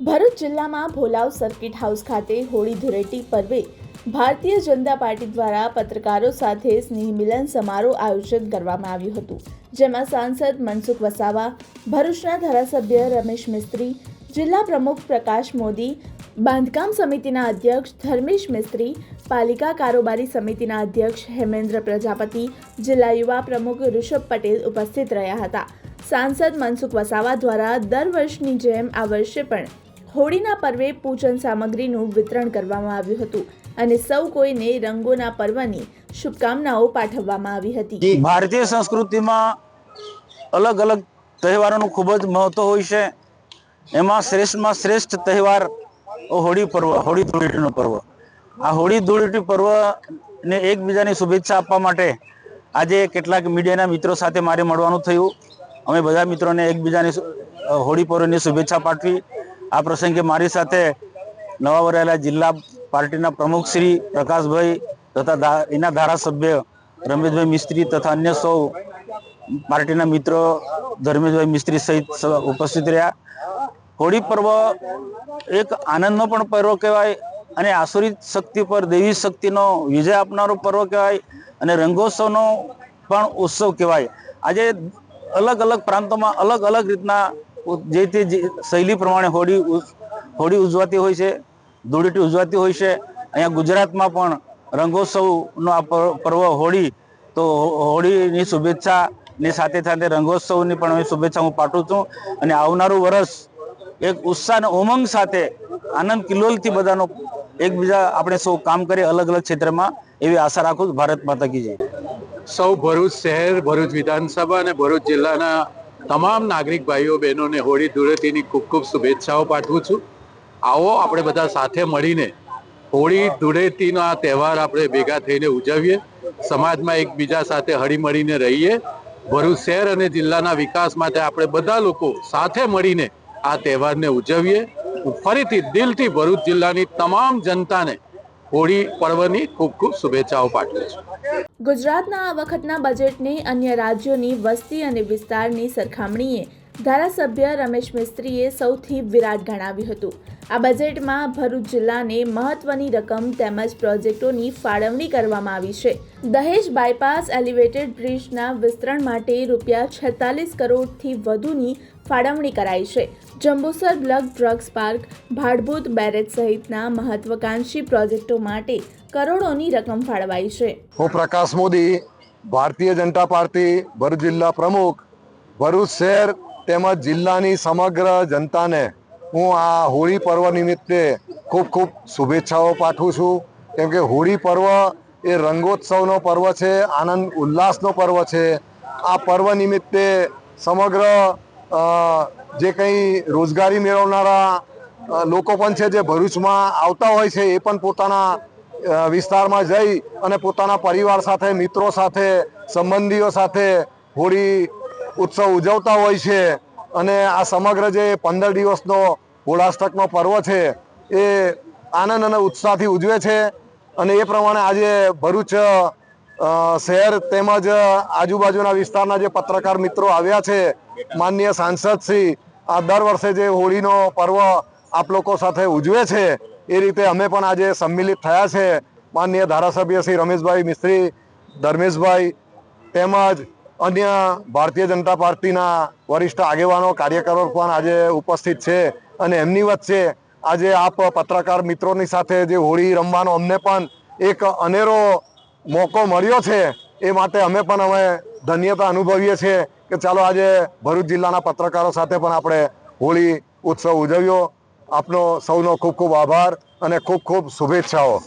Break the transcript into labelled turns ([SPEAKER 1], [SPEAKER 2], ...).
[SPEAKER 1] ભરૂચ જિલ્લામાં Bholav circuit house ખાતે હોળી ધૂળેટી પર્વે ભારતીય જનતા પાર્ટી દ્વારા પત્રકારો સાથે સ્નેહ મિલન સમારોહ આયોજન કરવામાં આવ્યું હતું, જેમાં સાંસદ મનસુખ વસાવા, ભરૂચના ધારાસભ્ય રમેશ મિસ્ત્રી, જિલ્લા પ્રમુખ પ્રકાશ મોદી, બાંધકામ સમિતિના અધ્યક્ષ ધર્મેશ મિસ્ત્રી, પાલિકા કારોબારી સમિતિના અધ્યક્ષ હેમેન્દ્ર પ્રજાપતિ, જિલ્લા યુવા પ્રમુખ ઋષભ પટેલ ઉપસ્થિત રહ્યા હતા. સાંસદ મનસુખ વસાવા દ્વારા દર વર્ષની જેમ આ વર્ષે પણ હોળીના પર્વે પૂજન સામગ્રીનું વિતરણ કરવામાં આવ્યું હતું અને સૌ કોઈને રંગોના પર્વની શુભકામનાઓ પાઠવવામાં આવી હતી.
[SPEAKER 2] ભારતીય સંસ્કૃતિમાં અલગ અલગ તહેવારોનું ખૂબ જ મહત્વ હોય છે. એમાં શ્રેષ્ઠમાં શ્રેષ્ઠ તહેવાર હોળી પર્વ હોળી ધૂળેટીનો પર્વ. આ હોળી ધૂળેટી પર્વને એકબીજાની શુભેચ્છા આપવા માટે આજે કેટલાક મીડિયાના મિત્રો સાથે મારે મળવાનું થયું. અમે બધા મિત્રોને એકબીજાની હોળી પર્વની શુભેચ્છા પાઠવી આ પ્રસંગે મારી સાથે નવા વરાયેલા જિલ્લા પાર્ટીના પ્રમુખ શ્રી પ્રકાશભાઈ તથા એના ધારાસભ્ય રમેશભાઈ મિસ્ત્રી તથા અન્ય સૌ પાર્ટીના મિત્રો ધર્મેશભાઈ મિસ્ત્રી સહિત ઉપસ્થિત રહ્યા. હોળી પર્વ એક આનંદનો પણ પર્વ કહેવાય અને આસુરિત શક્તિ પર દેવી શક્તિનો વિજય આપનારો પર્વ કહેવાય અને રંગોત્સવનો પણ ઉત્સવ કહેવાય. આજે અલગ અલગ પ્રાંતોમાં અલગ અલગ રીતના જે તે શૈલી પ્રમાણે હોળી હોળી ઉજવાતી હોય છે, ધૂળેટી ઉજવાતી હોય છે, અહીંયા ગુજરાતમાં પણ રંગોત્સવનો આ પર- પર્વ હોળી, તો હોળીની શુભેચ્છા ની સાથે સાથે રંગોત્સવની પણ શુભેચ્છા હું પાઠવું છું. અને આવનારું વર્ષ એક ઉત્સાહ અને ઉમંગ સાથે આનંદ કિલ્લોલથી બધાનો એકબીજા આપણે સૌ કામ કરીએ અલગ અલગ ક્ષેત્રમાં એવી આશા રાખું ભારત માતા કી જય.
[SPEAKER 3] સૌ ભરૂચ શહેર, ભરૂચ વિધાનસભા અને ભરૂચ જિલ્લાના તમામ નાગરિક ભાઈઓ, બહેનોને હોળી ધૂળેટીની ખૂબ ખૂબ શુભેચ્છાઓ પાઠવું છું. આવો આપણે બધા સાથે મળીને હોળી ધૂળેટીનો આ તહેવાર આપણે ભેગા થઈને ઉજવીએ. સમાજમાં એકબીજા સાથે હળીમળીને રહીએ. ભરૂચ શહેર અને જિલ્લાના વિકાસ માટે આપણે બધા લોકો સાથે મળીને આ તહેવારને ઉજવીએ. ફરીથી દિલથી ભરૂચ જિલ્લાની તમામ જનતાને હોળી પર્વની ખૂબ ખૂબ શુભેચ્છાઓ પાઠવું છું.
[SPEAKER 1] ગુજરાતના આ વખતના બજેટને અન્ય રાજ્યોની વસ્તી અને વિસ્તારની સરખામણીએ ધારાસભ્ય રમેશ મિસ્ત્રીએ સૌથી વિરાટ ગણાવ્યું હતું. આ બજેટમાં ભરૂચ જિલ્લાને મહત્વની રકમ તેમજ પ્રોજેક્ટોની ફાળવણી કરવામાં આવી છે. દહેજ બાયપાસ એલિવેટેડ બ્રિજના વિસ્તરણ માટે રૂપિયા છેતાલીસ કરોડથી વધુની ફાળવણી કરાઈ છે. Jambusar bulk drugs park, Bhadbhut barrage સહિતના મહત્વકાંક્ષી પ્રોજેક્ટો માટે કરોડોની રકમ ફાળવાઈ છે.
[SPEAKER 4] હું પ્રકાશ મોદી, ભારતીય જનતા પાર્ટી, ભરૂચ જિલ્લા પ્રમુખ, ભરૂચ શહેર તેમજ જિલ્લાની સમગ્ર જનતાને હું આ હોળી પર્વ નિમિત્તે ખૂબ ખૂબ શુભેચ્છાઓ પાઠવું છું. કેમ કે હોળી પર્વ એ રંગોત્સવનો પર્વ છે, આનંદ ઉલ્લાસનો પર્વ છે. આ પર્વ નિમિત્તે સમગ્ર જે કંઈ રોજગારી મેળવનારા લોકો પણ છે જે ભરૂચમાં આવતા હોય છે એ પણ પોતાના વિસ્તારમાં જઈ અને પોતાના પરિવાર સાથે, મિત્રો સાથે, સંબંધીઓ સાથે હોળી ઉત્સવ ઉજવતા હોય છે અને આ સમગ્ર જે પંદર દિવસનો હોળાષ્ટકનો પર્વ છે એ આનંદ અને ઉત્સાહથી ઉજવે છે. અને એ પ્રમાણે આજે ભરૂચ શહેર તેમજ આજુબાજુના વિસ્તારના જે પત્રકાર મિત્રો આવ્યા છે, માનનીય સાંસદ શ્રી, આ દર વર્ષે જે હોળીનો પર્વ આપ લોકો સાથે ઉજવે છે, એ રીતે અમે પણ આજે સંમિલિત થયા છે. માનનીય ધારાસભ્ય શ્રી રમેશભાઈ મિસ્ત્રી, ધર્મેશભાઈ તેમજ અન્ય ભારતીય જનતા પાર્ટીના વરિષ્ઠ આગેવાનો, કાર્યકરો પણ આજે ઉપસ્થિત છે અને એમની વચ્ચે આજે આપ પત્રકાર મિત્રોની સાથે જે હોળી રમવાનો અમને પણ એક અનેરો મોકો મળ્યો છે, એ માટે અમે પણ અમે ધન્યતા અનુભવીએ છીએ કે ચાલો આજે ભરૂચ જિલ્લાના પત્રકારો સાથે પણ આપણે હોળી ઉત્સવ ઉજવ્યો. આપનો સૌનો ખૂબ ખૂબ આભાર અને ખૂબ ખૂબ શુભેચ્છાઓ.